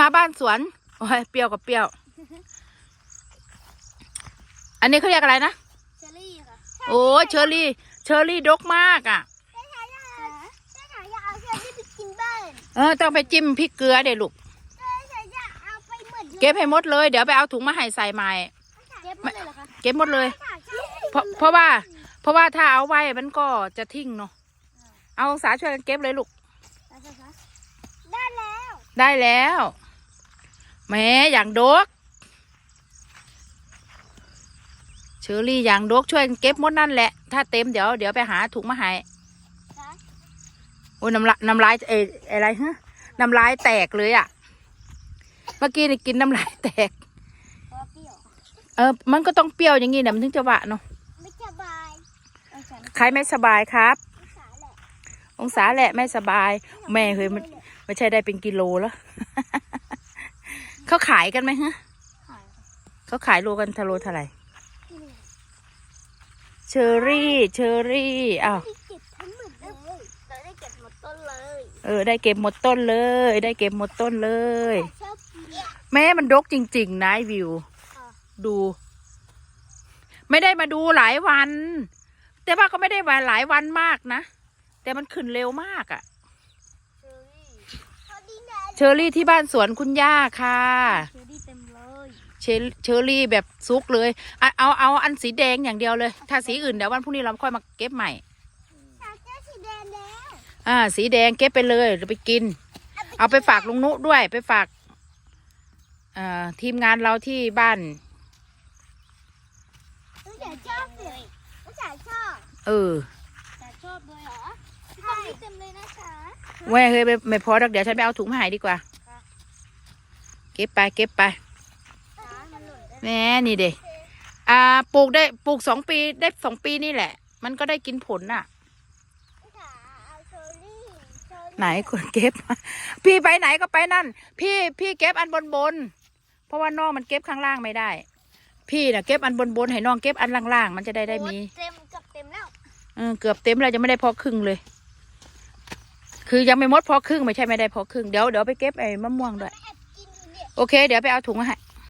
มาบ้านสวน โอ้ยเปรี้ยวกับเปรี้ยว อันนี้เขาเรียกอะไรนะเชอรี่ค่ะโอ้ยเชอรี่ เชอรี่ดกมากอะแม่ถ่ายอยากแม่ถ่ายอยากเอาเชอรี่ไปกินบ้านเออต้องไปจิ้มพริกเกลือเดี๋ยวลูกแม่ถ่ายอยากเอาไปหมดเลยเก็บให้หมดเลยเดี๋ยวไปเอาถุงมาให้ใส่ใหม่เก็บหมดเลยเหรอคะเก็บหมดเลยแม่ถ่ายชอบเพราะเพราะว่า เพราะว่าถ้าเอาไว้มันก็จะทิ้งเนาะเอาสาช่วยกันเก็บเลยลูก ได้แล้ว ได้แล้ว แหมอย่างดก เชอรี่อย่างดกช่วยกันเก็บหมดนั่นแหละ ถ้าเต็มเดี๋ยวเดี๋ยวไปหาถุงมาให้คะโอ้ยน้ำลายน้ำลายเอออะไรฮะน้ำลายแตกเลยอะ่ะ เมื่อกี้นี่กินน้ำลายแตกเพราะว่าเปรี้ยวเออ มันก็ต้องเปรี้ยวอย่างงี้นะมันถึงจะหวานเนาะไม่สบายเอาฉันใครไม่สบายครับสาแหละองศาแหละไม่สบาย แม่เฮ้ยมันไม่ใช่ได้เป็นกิโลแล้ว เขาขายกันไหมฮะขายเขาขายโลกันทะโลเท่าไหร่เชอรี่เชอรี่อ้าวที่เก็บทั้งหมดเลยเราได้เก็บหมดต้นเลยเออได้เก็บหมดต้นเลย ได้เก็บหมดต้นเลย ชอบกินแม่มันดกจริง ๆ นะไอ้วิวค่ะดู ไม่ได้มาดูหลายวัน แต่ว่าก็ไม่ได้ว่าหลายวันมากนะ แต่มันขึ้นเร็วมากอะ่ะ เชอรี่พอดีนะ เชอรี่ที่บ้านสวนคุณย่าค่ะ เชอรี่เต็มเลยเชอเชอรี่แบบซุกเลยเอาเอาเอาอันสีแดงอย่างเดียวเลย ถ้าสีอื่นเดี๋ยววันพรุ่งนี้เราค่อยมาเก็บใหม่ อยากเจอสีแดงแล้วอ่า สีแดงเก็บไปเลยเดี๋ยวไปกิน เอาไปฝากลุงนุด้วยไปฝากเอ่อทีมงานเราที่บ้านลูกจ๋าชอบเลยลูกจ๋าชอบเออจ๋าชอบเลยเหรอ พี่ปอมนี่เต็มเลยนะคะแม่เฮ้ยไม่ไม่พอดอกเดี๋ยวฉันไปเอาถุงมาให้ดีกว่าค่ะเก็บไปเก็บไปจ๋ามันหล่นได้แหม่นี่เด็อ่าปลูกได้ปลูกสองปีได้สองปีนี่แหละ มันก็ได้กินผลน่ะจ๋าเอาเชอรี่เชอรี่ไหนคนเก็บ พี่ไปไหนก็ไปนั่น พี่พี่เก็บอันบนบนๆเพราะว่าน้องมันเก็บข้างล่างไม่ได้ พี่น่ะเก็บอันบนบนๆให้น้องเก็บอันล่างๆมันจะได้ได้มีโอ้เต็มเกับเต็มแล้วเออเกือบเต็มแล้วจะไม่ได้พอครึ่งเลย คือยังไม่หมดพอครึ่งไม่ใช่ไม่ได้พอครึ่งเดี๋ยวเดี๋ยวไปเก็บไอ้มะม่วงด้วยแอบกินอยู่เนี่ยโอเค เดี๋ยวไปเอาถุงมาให้